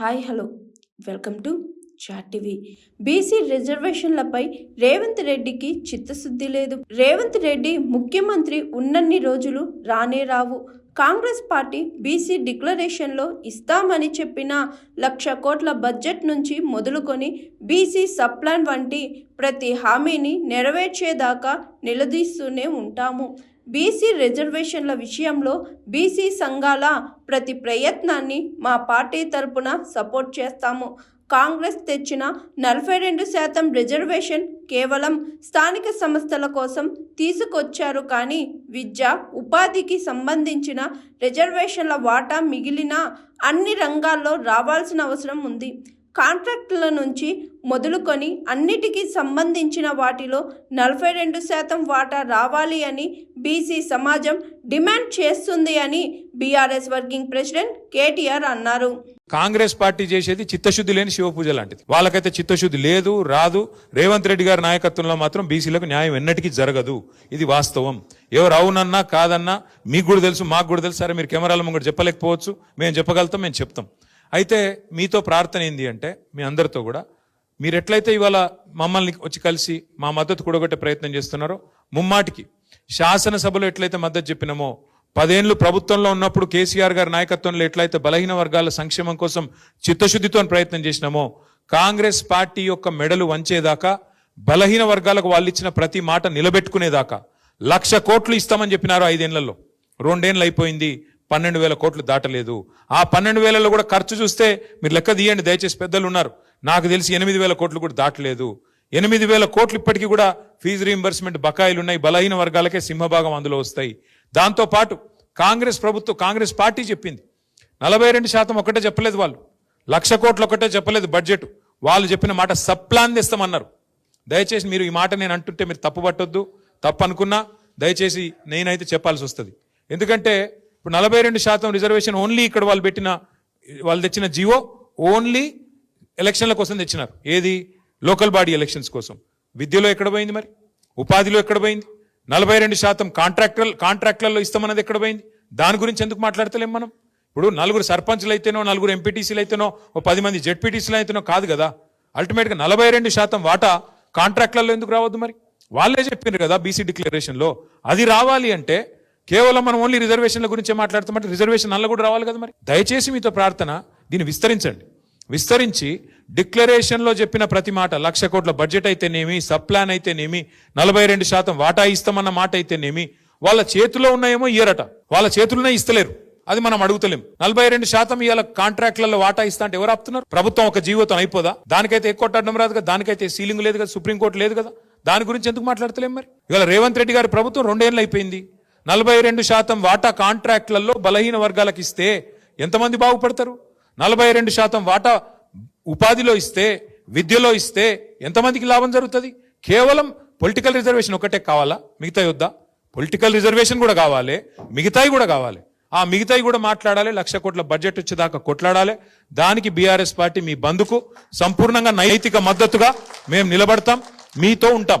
Hi hello. Welcome to chat TV. BC రిజర్వేషన్లపై Revanth రెడ్డికి చిత్తశుద్ధి లేదు. రేవంత్ రెడ్డి ముఖ్యమంత్రి ఉన్నన్ని రోజులు రానే రావు. కాంగ్రెస్ పార్టీ బీసీ డిక్లరేషన్లో ఇస్తామని చెప్పిన లక్ష కోట్ల బడ్జెట్ నుంచి మొదలుకొని బీసీ సప్లాన్ వంటి ప్రతి హామీని నెరవేర్చేదాకా నిలదీస్తూనే ఉంటాము. బీసీ రిజర్వేషన్ల విషయంలో బీసీ సంఘాల ప్రతి ప్రయత్నాన్ని మా పార్టీ తరపున సపోర్ట్ చేస్తాము. కాంగ్రెస్ తెచ్చిన నలభై రెండు శాతం రిజర్వేషన్ కేవలం స్థానిక సంస్థల కోసం తీసుకొచ్చారు కానీ విద్య ఉపాధికి సంబంధించిన రిజర్వేషన్ల వాటా మిగిలిన అన్ని రంగాల్లో రావాల్సిన అవసరం ఉంది. కాంట్రాక్టుల నుంచి మొదలుకొని అన్నిటికీ సంబంధించిన వాటిలో నలభై రెండు శాతం వాటా రావాలి అని బీసీ సమాజం డిమాండ్ చేస్తుంది అని బీఆర్ఎస్ వర్కింగ్ ప్రెసిడెంట్ కేటీఆర్ అన్నారు. కాంగ్రెస్ పార్టీ చేసేది చిత్తశుద్ధి లేని శివపూజ లాంటిది. వాళ్ళకైతే చిత్తశుద్ధి లేదు రాదు. రేవంత్ రెడ్డి గారి నాయకత్వంలో మాత్రం బీసీలకు న్యాయం ఎన్నటికీ జరగదు. ఇది వాస్తవం. ఎవరు అవునన్నా కాదన్నా మీకు కూడా తెలుసు మాకు కూడా తెలుసు. సరే మీరు కెమెరాల ముంగడు చెప్పలేకపోవచ్చు. మేము చెప్పగలుగుతాం మేము చెప్తాం. అయితే మీతో ప్రార్థన ఏంది అంటే మీ అందరితో కూడా మీరు ఎట్లయితే ఇవాళ మమ్మల్ని వచ్చి కలిసి మా మద్దతు కూడగొట్టే ప్రయత్నం చేస్తున్నారో ముమ్మాటికి శాసనసభలో ఎట్లయితే మద్దతు చెప్పినామో పదేళ్ళు ప్రభుత్వంలో ఉన్నప్పుడు కేసీఆర్ గారి నాయకత్వంలో ఎట్లయితే బలహీన వర్గాల సంక్షేమం కోసం చిత్తశుద్ధితో ప్రయత్నం చేసినామో కాంగ్రెస్ పార్టీ యొక్క మెడలు వంచేదాకా బలహీన వర్గాలకు వాళ్ళు ఇచ్చిన ప్రతి మాట నిలబెట్టుకునేదాకా లక్ష కోట్లు ఇస్తామని చెప్పినారు ఐదేళ్ళలో రెండేళ్ళు అయిపోయింది పన్నెండు వేల కోట్లు దాటలేదు. ఆ పన్నెండు వేలలో కూడా ఖర్చు చూస్తే మీరు లెక్క తీయండి దయచేసి పెద్దలు ఉన్నారు. నాకు తెలిసి ఎనిమిది వేల కోట్లు కూడా దాటలేదు. ఎనిమిది వేల కోట్లు ఇప్పటికీ కూడా ఫీజు రీంబర్స్మెంట్ బకాయిలు ఉన్నాయి బలహీన వర్గాలకే సింహభాగం అందులో వస్తాయి. దాంతో పాటు కాంగ్రెస్ ప్రభుత్వం కాంగ్రెస్ పార్టీ చెప్పింది. నలభై రెండు శాతం ఒకటే చెప్పలేదు వాళ్ళు. లక్ష కోట్లు ఒకటే చెప్పలేదు బడ్జెట్. వాళ్ళు చెప్పిన మాట సప్లాన్ తెస్తామన్నారు దయచేసి మీరు ఈ మాట నేను అంటుంటే మీరు తప్పు పట్టొద్దు తప్పు అనుకున్నా దయచేసి నేనైతే చెప్పాల్సి వస్తుంది. ఎందుకంటే ఇప్పుడు నలభై రెండు శాతం రిజర్వేషన్ ఓన్లీ ఇక్కడ వాళ్ళు పెట్టిన వాళ్ళు తెచ్చిన జియో ఓన్లీ ఎలక్షన్ల కోసం తెచ్చినారు. ఏది? లోకల్ బాడీ ఎలక్షన్స్ కోసం. విద్యలో ఎక్కడ పోయింది మరి? ఉపాధిలో ఎక్కడ పోయింది? నలభై రెండు శాతం కాంట్రాక్టర్ కాంట్రాక్ట్లలో ఇస్తామన్నది ఎక్కడ పోయింది? దాని గురించి ఎందుకు మాట్లాడతలేం మనం? ఇప్పుడు నలుగురు సర్పంచ్లు అయితేనో నలుగురు ఎంపీటీసీలు అయితేనో ఓ పది మంది జెడ్పీటీసీలు అయితేనో కాదు కదా. అల్టిమేట్గా నలభై రెండు శాతం వాటా కాంట్రాక్ట్లలో ఎందుకు రావద్దు మరి? వాళ్ళే చెప్పారు కదా బీసీ డిక్లరేషన్లో. అది రావాలి అంటే కేవలం మనం ఓన్లీ రిజర్వేషన్ల గురించే మాట్లాడుతామంటే రిజర్వేషన్ అల్ల కూడా రావాలి కదా మరి? దయచేసి మీతో ప్రార్థన దీన్ని విస్తరించండి. విస్తరించి డిక్లరేషన్లో చెప్పిన ప్రతి మాట లక్ష కోట్ల బడ్జెట్ అయితేనేమి సబ్ ప్లాన్ అయితేనేమి నలభై రెండు శాతం వాటా ఇస్తామన్న మాట అయితేనేమి వాళ్ళ చేతిలో ఉన్నాయేమో ఇయ్యరట. వాళ్ళ చేతులనే ఇస్తలేరు. అది మనం అడుగుతలేం. నలభై రెండు శాతం ఇవాళ కాంట్రాక్ట్లలో వాటా ఇస్తా అంటే ఎవరు ఆపుతున్నారు? ప్రభుత్వం ఒక జీవితం అయిపోదా? దానికైతే ఎక్కువ కొట్టడం రాదు కదా? దానికైతే సీలింగ్ లేదు కదా? సుప్రీంకోర్టు లేదు కదా? దాని గురించి ఎందుకు మాట్లాడతలేం మరి? ఇవాళ రేవంత్ రెడ్డి గారి ప్రభుత్వం రెండేళ్ళు అయిపోయింది. నలభై రెండు శాతం వాటా కాంట్రాక్ట్లలో బలహీన వర్గాలకు ఇస్తే ఎంతమంది బాగుపడతారు? నలభై రెండు శాతం వాటా ఉపాధిలో ఇస్తే విద్యలో ఇస్తే ఎంతమందికి లాభం జరుగుతుంది? కేవలం పొలిటికల్ రిజర్వేషన్ ఒకటే కావాలా? మిగతా వద్దా? పొలిటికల్ రిజర్వేషన్ కూడా కావాలి మిగతాయి కూడా కావాలి. ఆ మిగతాయి కూడా మాట్లాడాలి లక్ష కోట్ల బడ్జెట్ వచ్చేదాకా కొట్లాడాలి. దానికి బీఆర్ఎస్ పార్టీ మీ బంధుకు సంపూర్ణంగా నైతిక మద్దతుగా మేము నిలబడతాం మీతో ఉంటాం.